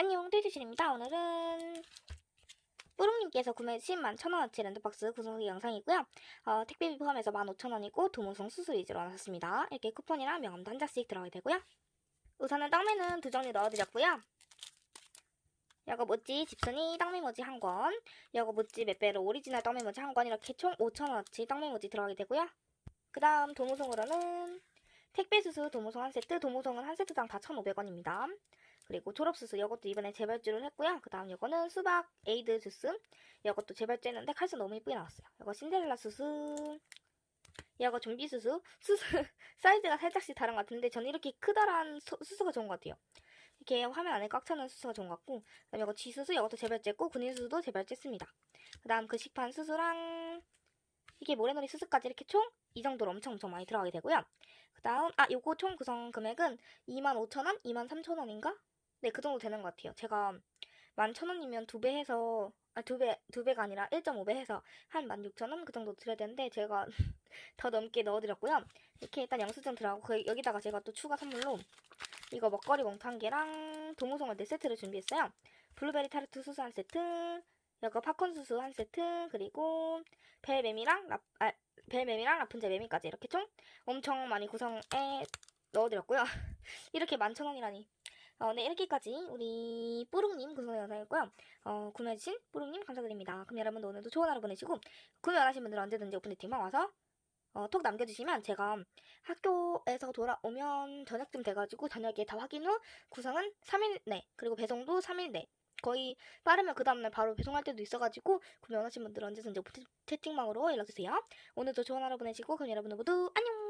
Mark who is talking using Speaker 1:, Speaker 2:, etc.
Speaker 1: 안녕, 돼지신입니다. 오늘은 뿌rum님께서 구매해주신 11,000원어치 랜드박스 구성하기 영상이고요. 어, 택배비 포함해서 15,000원이고 도무송 수수 위주로 나눴습니다. 이렇게 쿠폰이랑 명함도 한 장씩 들어가게 되고요. 우선은 떡매는 두 정리 넣어드렸고요. 여거 모찌 집순이 떡메모지 한 권, 여거 모찌 맵베르 오리지널 떡메모지 한 권 이렇게 총 5,000원어치 떡메모지 들어가게 되고요. 그 다음 도무송으로는 택배수수 도무송 한 세트, 도무송은 한 세트당 다 1,500원입니다. 그리고 졸업수수 이것도 이번에 재발주를 했고요. 그 다음 이거는 수박 에이드 주스 이것도 재발주했는데 칼수 너무 이쁘게 나왔어요. 이거 신데렐라 수수 이거 좀비 수수 수수 사이즈가 살짝씩 다른 것 같은데 저는 이렇게 크다란 수, 수수가 좋은 것 같아요. 이렇게 화면 안에 꽉 차는 수수가 좋은 것 같고 그다음 이거 쥐수수 이것도 재발주했고 군인 수수도 재발주했습니다. 그 다음 급식판 수수랑 이게 모래놀이 수수까지 이렇게 총 이 정도로 엄청 엄청 많이 들어가게 되고요. 그 다음 아 요거 총 구성 금액은 25,000원? 23,000원인가? 네, 그 정도 되는 것 같아요. 제가 11,000원이면 두 배 해서, 아, 두 배, 두 배가 아니라 1.5배 해서 한 16,000원 그 정도 드려야 되는데, 제가 더 넘게 넣어드렸고요. 이렇게 일단 영수증 들어가고, 그 여기다가 제가 또 추가 선물로 이거 먹거리 몽탄 개랑 도무송을 네 세트를 준비했어요. 블루베리 타르트 수수 한 세트, 이거 팝콘 수수 한 세트, 그리고 벨매미랑 라, 아, 벨매미랑 라푼젤 매미까지 이렇게 총 엄청 많이 구성해 넣어드렸고요. 이렇게 11,000원이라니. 어, 네, 이렇게까지 우리 뿌룩님 구성 영상이고요. 어, 구매해주신 뿌룩님 감사드립니다. 그럼 여러분도 오늘도 좋은 하루 보내시고, 구매 원하시는 분들은 언제든지 오픈 채팅방 와서, 어, 톡 남겨주시면 제가 학교에서 돌아오면 저녁쯤 돼가지고 저녁에 다 확인 후 구성은 3일 내, 그리고 배송도 3일 내. 거의 빠르면 그 다음날 바로 배송할 때도 있어가지고 구매 원하시는 분들은 언제든지 오픈 채팅방으로 연락주세요. 오늘도 좋은 하루 보내시고, 그럼 여러분들 모두 안녕!